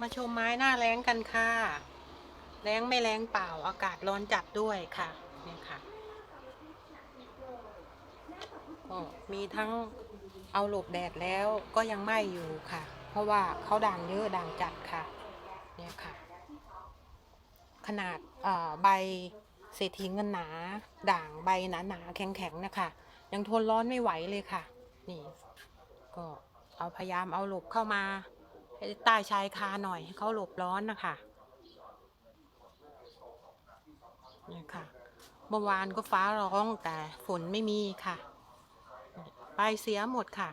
มาชมไม้หน้าแรงกันค่ะ แรงไม่แรงเปล่า อากาศร้อนจัดด้วยค่ะเนี่ยค่ะก็มีทั้งเอาหลบแดดแล้วก็ยังไหม้อยู่ค่ะ เพราะว่าเขาด่างเยอะด่างจัดค่ะ เนี่ยค่ะ ขนาดใบเศรษฐีเงินหนา ด่างใบหนาหนาแข็งแข็งนะคะ ยังทนร้อนไม่ไหวเลยค่ะ นี่ ก็เอาพยายามเอาหลบเข้ามา ให้ใต้ชายคาหน่อยให้เขาหลบร้อนนะคะนี่ค่ะเมื่อวานก็ฟ้าร้องแต่ฝนไม่มีค่ะใบเสียหมดค่ะ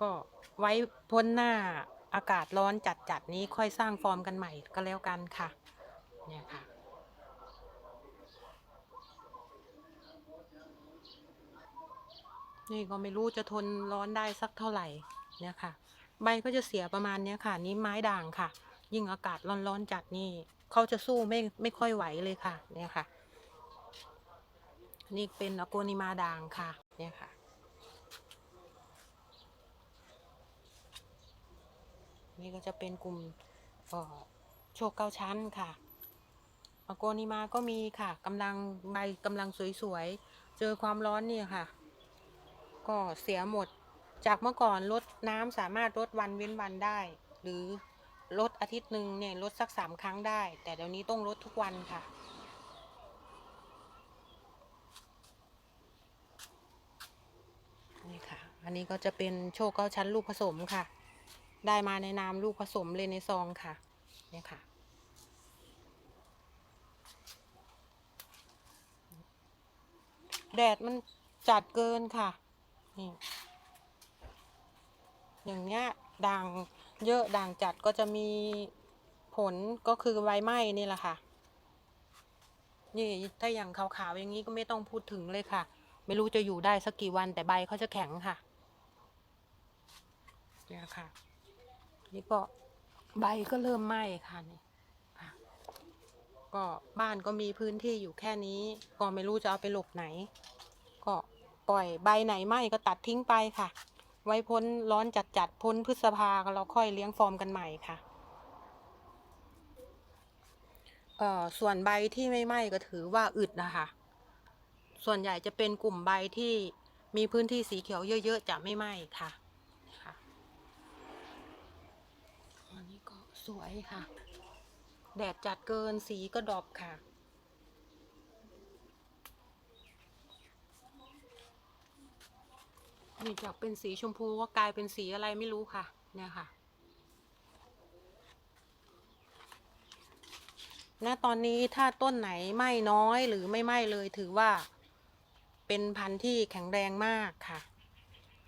ก็ไว้พ้นหน้าอากาศร้อนจัดๆนี้ค่อยสร้างฟอร์มกันใหม่ก็แล้วกันค่ะ เนี่ยค่ะนี่ก็ไม่รู้จะทนร้อนได้สักเท่าไหร่เนี่ยค่ะ ใบก็จะเสียประมาณเนี้ยค่ะ นี่ไม้ด่างค่ะ ยิ่งอากาศร้อนๆจัดนี่เขาจะสู้ไม่ไม่ค่อยไหวเลยค่ะ เนี่ยค่ะ นี่เป็นอโกนิมาด่างค่ะ เนี่ยค่ะ นี่ก็จะเป็นกลุ่มโชคเก้าชั้นค่ะอโกนิมาก็มีค่ะกำลังใบกำลังสวยๆ เจอความร้อนเนี่ยค่ะ ก็เสียหมด จากเมื่อก่อนลดน้ำสามารถลดวันเว้นวันได้ หรือลดอาทิตย์หนึ่งเนี่ยลดสักสามครั้งได้ แต่เดี๋ยวนี้ต้องลดทุกวันค่ะ นี่ค่ะ อันนี้ก็จะเป็นโชคเก้าชั้นลูกผสมค่ะ ได้มาในนามลูกผสมเลยในซองค่ะ เนี่ยค่ะแดดมันจัดเกินค่ะ นี่ อย่างเงี้ยด่างเยอะด่างจัดก็จะมีผลก็คือใบไหม้นี่แหละค่ะ นี่ถ้าอย่างขาวๆอย่างนี้ก็ไม่ต้องพูดถึงเลยค่ะ ไม่รู้จะอยู่ได้สักกี่วันแต่ใบเขาจะแข็งค่ะเนี่ยค่ะ นี่ก็ใบก็เริ่มไหม้ค่ะนี่ค่ะ ก็บ้านก็มีพื้นที่อยู่แค่นี้ ก็ไม่รู้จะเอาไปหลบไหน ก็ปล่อยใบไหนไหม้ก็ตัดทิ้งไปค่ะ ไว้พ้นร้อนจัดจัดๆพ้นพฤษภาเราค่อยเลี้ยงฟอร์มกันใหม่ค่ะเอ่อส่วนใบที่ไม่ไหม้ก็ถือว่าอึดนะคะ ส่วนใหญ่จะเป็นกลุ่มใบที่มีพื้นที่สีเขียวเยอะ ๆ จะไม่ไหม้ค่ะค่ะอันนี้ก็สวยค่ะ แดดจัดเกินสีก็ดอปค่ะ นี่จากเป็นสีชมพูก็กลายเป็นสีอะไรไม่รู้ค่ะ เนี่ยค่ะ ณ ตอนนี้ถ้าต้นไหนไหม้น้อยหรือไม่ไหม้เลยถือว่า เป็นพันธุ์ที่แข็งแรงมากค่ะ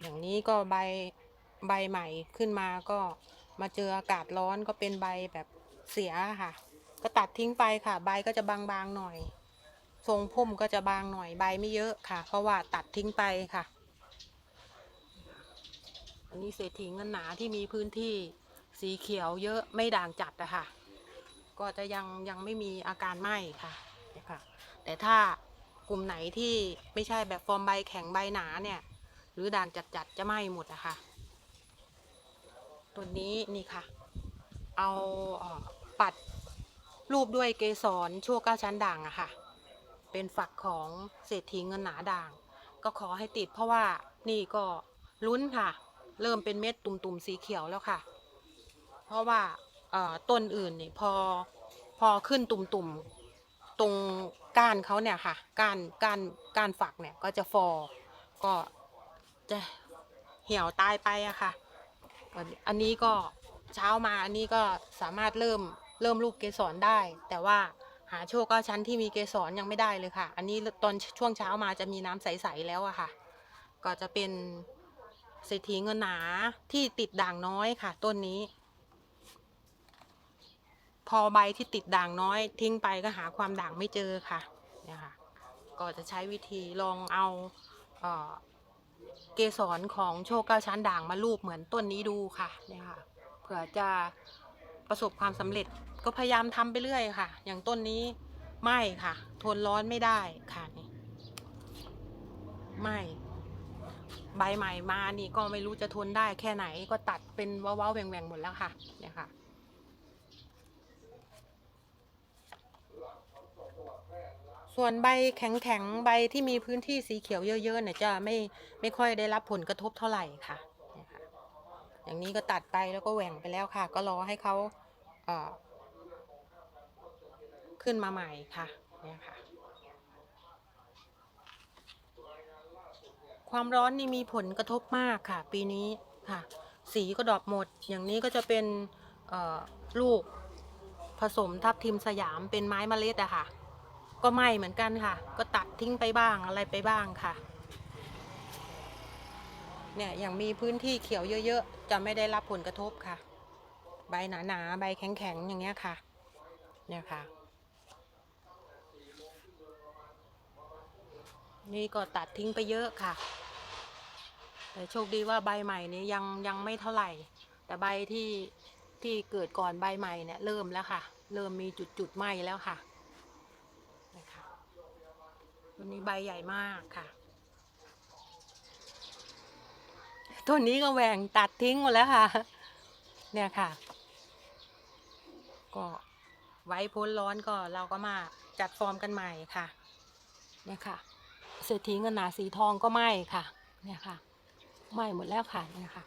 อย่างนี้ก็ใบใบใหม่ขึ้นมาก็มาเจออากาศร้อนก็เป็นใบแบบเสียค่ะ ก็ตัดทิ้งไปค่ะ ใบก็จะบางๆหน่อย ทรงพุ่มก็จะบางหน่อยใบไม่เยอะค่ะ เพราะว่าตัดทิ้งไปค่ะ อันนี้เศรษฐีเงินหนาที่มีพื้นที่สีเขียวเยอะไม่ด่างจัดอะค่ะก็จะยังยังไม่มีอาการไหม้ค่ะค่ะแต่ถ้ากลุ่มไหนที่ไม่ใช่แบบฟอร์มใบแข็งใบหนาเนี่ย หรือด่างจัดๆจะไหม้หมดอะค่ะตัวนี้นี่ค่ะ เอาปัดรูปด้วยเกสรชั่วเก้าชั้นด่างอะค่ะ เป็นฝักของเศรษฐีเงินหนาด่าง ก็ขอให้ติดเพราะว่านี่ก็ลุ้นค่ะ เริ่มเป็นเม็ดตุ่มๆสีเขียวแล้วค่ะ เพราะว่าต้นอื่นนี่พอพอขึ้นตุ่มๆตรงก้านเขาเนี่ยค่ะ ก้านก้านก้านฝักเนี่ยก็จะฟอก็จะเหี่ยวตายไปอะค่ะ อันอันนี้ก็เช้ามาอันนี้ก็สามารถเริ่มเริ่มลูกเกสรได้ แต่ว่าหาโชคก็ชั้นที่มีเกสรยังไม่ได้เลยค่ะ อันนี้ตอนช่วงเช้ามาจะมีน้ำใสๆแล้วอะค่ะ ก็จะเป็น เศรษฐีเงินหนาที่ติดด่างน้อยค่ะ ต้นนี้ พอใบที่ติดด่างน้อย ทิ้งไปก็หาความด่างไม่เจอค่ะเนี่ยค่ะ ก็จะใช้วิธีลองเอาเอเกสรของโชคเก้าชั้นด่างมาลูบเหมือนต้นนี้ดูค่ะเนี่ยค่ะเผื่อจะประสบความสำเร็จก็พยายามทำไปเรื่อยค่ะ อย่างต้นนี้ไม่ค่ะ ทนร้อนไม่ได้ค่ะนี่ไม่ ใบใหม่มานี่ก็ไม่รู้จะทนได้แค่ไหนก็ตัดเป็นเว้าๆแหว่งๆหมดแล้วค่ะเนี่ยค่ะ ส่วนใบแข็งๆใบที่มีพื้นที่สีเขียวเยอะๆเนี่ยจะไม่ไม่ค่อยได้รับผลกระทบเท่าไหร่ค่ะเนี่ยค่ะ อย่างนี้ก็ตัดไปแล้วก็แหว่งไปแล้วค่ะ ก็รอให้เขาเขึ้นมาใหม่ค่ะเนี่ยค่ะ ความร้อนนี่มีผลกระทบมากค่ะ ปีนี้ค่ะ สีก็ดรอปหมด อย่างนี้ก็จะเป็นลูกผสมทับทิมสยามเป็นไม้เมล็ดอะค่ะ ก็ไหม้เหมือนกันค่ะ ก็ตัดทิ้งไปบ้างอะไรไปบ้างค่ะ เนี่ยอย่างมีพื้นที่เขียวเยอะๆ จะไม่ได้รับผลกระทบค่ะ ใบหนาๆ ใบแข็งๆ อย่างเงี้ยค่ะ เนี่ยค่ะ นี่ก็ตัดทิ้งไปเยอะค่ะ แต่โชคดีว่าใบใหม่นี้ยังยังไม่เท่าไหร่ แต่ใบที่ที่เกิดก่อนใบใหม่เนี่ยเริ่มแล้วค่ะ เริ่มมีจุดจุดไหม้แล้วค่ะนะคะต้นนี้ใบใหญ่มากค่ะต้นนี้ก็แหว่งตัดทิ้งหมดแล้วค่ะ เนี่ยค่ะ ก็ไว้พ้นร้อนก็เราก็มาจัดฟอร์มกันใหม่ค่ะ เนี่ยค่ะ เศรษฐีเงินหนาสีทองก็ไหม้ค่ะ เนี่ยค่ะไหม้หมดแล้วค่ะเนี่ยค่ะ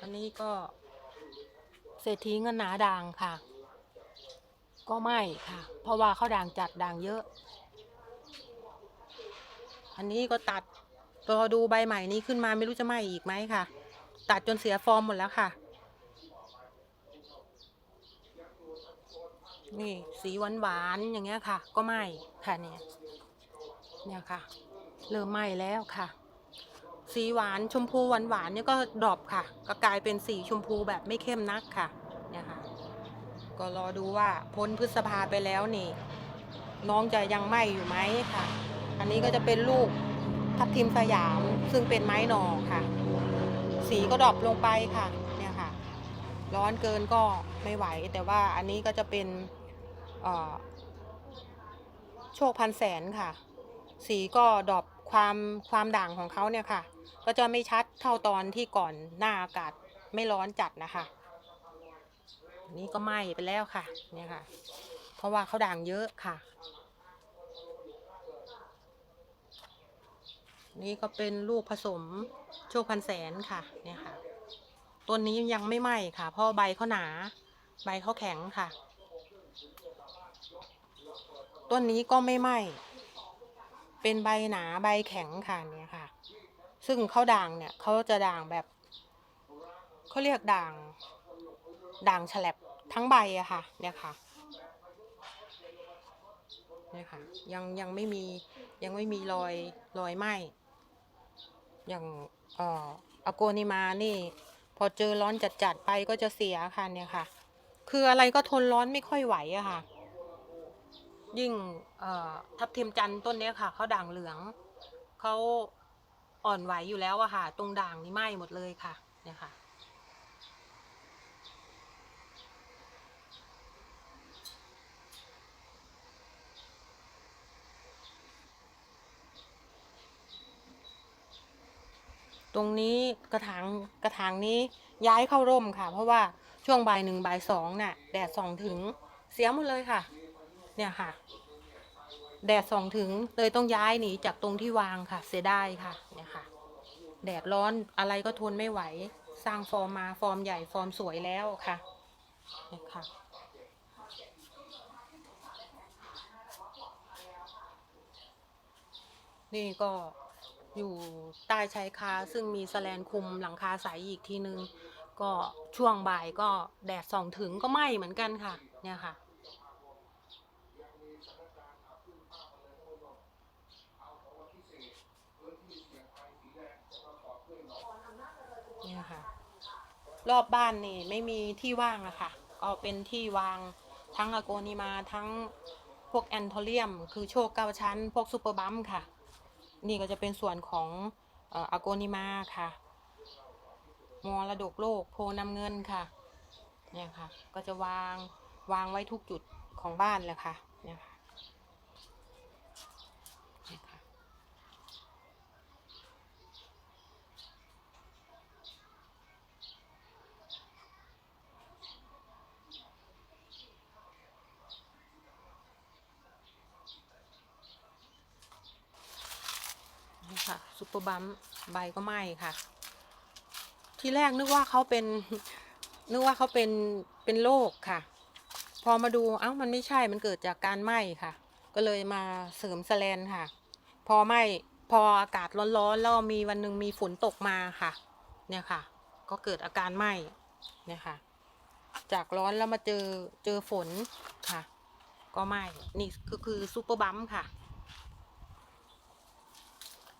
อันนี้ก็เศรษฐีเงินหนาด่างค่ะ ก็ไหม้ค่ะ เพราะว่าเขาด่างจัดด่างเยอะ อันนี้ก็ตัดรอดูใบใหม่นี้ขึ้นมาไม่รู้จะไหม้อีกไหมค่ะ ตัดจนเสียฟอร์มหมดแล้วค่ะ นี่สีหวานหวานอย่างเงี้ยค่ะ ก็ไหม้ค่ะเนี่ยเนี่ยค่ะ เริ่มไหม้แล้วค่ะ สีหวานชมพูหวานหวานเนี่ยก็ดรอปค่ะ ก็กลายเป็นสีชมพูแบบไม่เข้มนักค่ะ เนี่ยค่ะ ก็รอดูว่าพ้นพฤษภาไปแล้วนี่ น้องจะยังไหม้อยู่ไหมค่ะ อันนี้ก็จะเป็นลูกทับทิมสยามซึ่งเป็นไม้หน่อค่ะ สีก็ดรอปลงไปค่ะ ร้อนเกินก็ไม่ไหว แต่ว่าอันนี้ก็จะเป็นโชคพันแสนค่ะ สีก็ดอปความความด่างของเขาเนี่ยค่ะ ก็จะไม่ชัดเท่าตอนที่ก่อนหน้าอากาศไม่ร้อนจัดนะคะนนี้ก็ไหม้ไปแล้วค่ะ เนี่ยค่ะ เพราะว่าเขาด่างเยอะค่ะ นี่ก็เป็นลูกผสมโชคพันแสนค่ะ เนี่ยค่ะ ต้นนี้ยังไม่ไหม้ค่ะ เพราะใบเขาหนา ใบเขาแข็งค่ะ ต้นนี้ก็ไม่ไหม้เป็นใบหนาใบแข็งค่ะเนี่ยค่ะ ซึ่งเขาด่างเนี่ยเขาจะด่างแบบเขาเรียกด่าง ด่างฉลับทั้งใบอะค่ะ เนี่ยค่ะเนี่ยค่ะ ยังยังไม่มียังไม่มีรอยรอยไหม้อย่างอ่ออโกนิมานี่ พอเจอร้อนจัดๆไปก็จะเสียค่ะเนี่ยค่ะ คืออะไรก็ทนร้อนไม่ค่อยไหวอะค่ะ ยิ่งทับทิมจันต้นนี้ค่ะเขาด่างเหลืองเขาอ่อนไหวอยู่แล้วอะค่ะ ตรงด่างนี่ไหม้หมดเลยค่ะ เนี่ยค่ะ ตรงนี้กระถางกระถางนี้ย้ายเข้าร่มค่ะ เพราะว่าช่วงบ่ายหนึ่งบ่ายสองน่ะแดดส่องถึงเสียหมดเลยค่ะ เนี่ยค่ะ แดดส่องถึงเลยต้องย้ายหนีจากตรงที่วางค่ะ เสียดายค่ะเนี่ยค่ะ แดดร้อนอะไรก็ทนไม่ไหว สร้างฟอร์มมาฟอร์มใหญ่ฟอร์มสวยแล้วค่ะเนี่ยค่ะนี่ก็ อยู่ใต้ชายคาซึ่งมีสแลนคุมหลังคาใสอีกทีนึง ก็ช่วงบ่ายก็แดดส่องถึงก็ไหม้เหมือนกันค่ะ เนี่ยค่ะ เนี่ยค่ะ รอบบ้านนี่ไม่มีที่ว่างอะค่ะ ก็เป็นที่วางทั้งอโกนิมาทั้งพวกแอนโทเรียม คือโชคเก้าชั้น พวกซูเปอร์บัมค่ะ นี่ก็จะเป็นส่วนของเอโกนิมาค่ะมรดกโลกโพนำเงินค่ะ เนี่ยค่ะ ก็จะวางวางไว้ทุกจุดของบ้านแหละค่ะ เนี่ยค่ะเนี่ยค่ะ ค่ะซุปเปอร์ บัมใบก็ไหม้ค่ะ ที่แรกนึกว่าเขาเป็น นึกว่าเขาเป็นเป็นโรคค่ะ พอมาดูเอ้ามันไม่ใช่มันเกิดจากการไหม้ค่ะ ก็เลยมาเสริมแสแลนค่ะ พอไหม้พออากาศร้อนๆแล้วมีวันหนึ่งมีฝนตกมาค่ะ เนี่ยค่ะ ก็เกิดอาการไหม้เนี่ยค่ะ จากร้อนแล้วมาเจอเจอฝนค่ะ ก็ไหม้นี่ก็คือซูเปอร์บัมค่ะ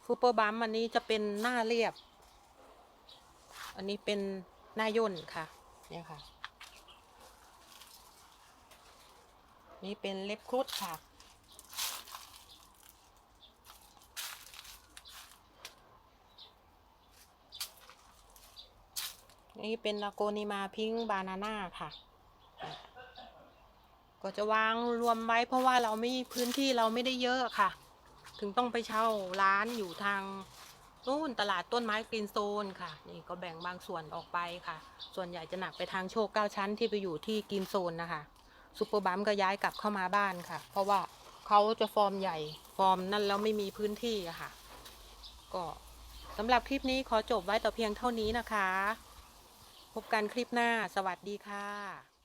ซูเปอร์บัมอันนี้จะเป็นหน้าเรียบ อันนี้เป็นหน้าย่นค่ะ เนี่ยค่ะ นี่เป็นเล็บครุฑค่ะ นี่เป็นลาโกนิมาพิงบานาน่าค่ะ ก็จะวางรวมไว้เพราะว่าเราไม่พื้นที่เราไม่ได้เยอะค่ะ ถึงต้องไปเช่าร้านอยู่ทางนู่นตลาดต้นไม้กรีนโซนค่ะ นี่ก็แบ่งบางส่วนออกไปค่ะ ส่วนใหญ่จะหนักไปทางโชคเก้าชั้นที่ไปอยู่ที่กรีนโซนนะคะซูเปอร์บัมก็ย้ายกลับเข้ามาบ้านค่ะ เพราะว่าเขาจะฟอร์มใหญ่ฟอร์มนั่นแล้วไม่มีพื้นที่อะค่ะ ก็สำหรับคลิปนี้ขอจบไว้แต่เพียงเท่านี้นะคะ พบกันคลิปหน้า สวัสดีค่ะ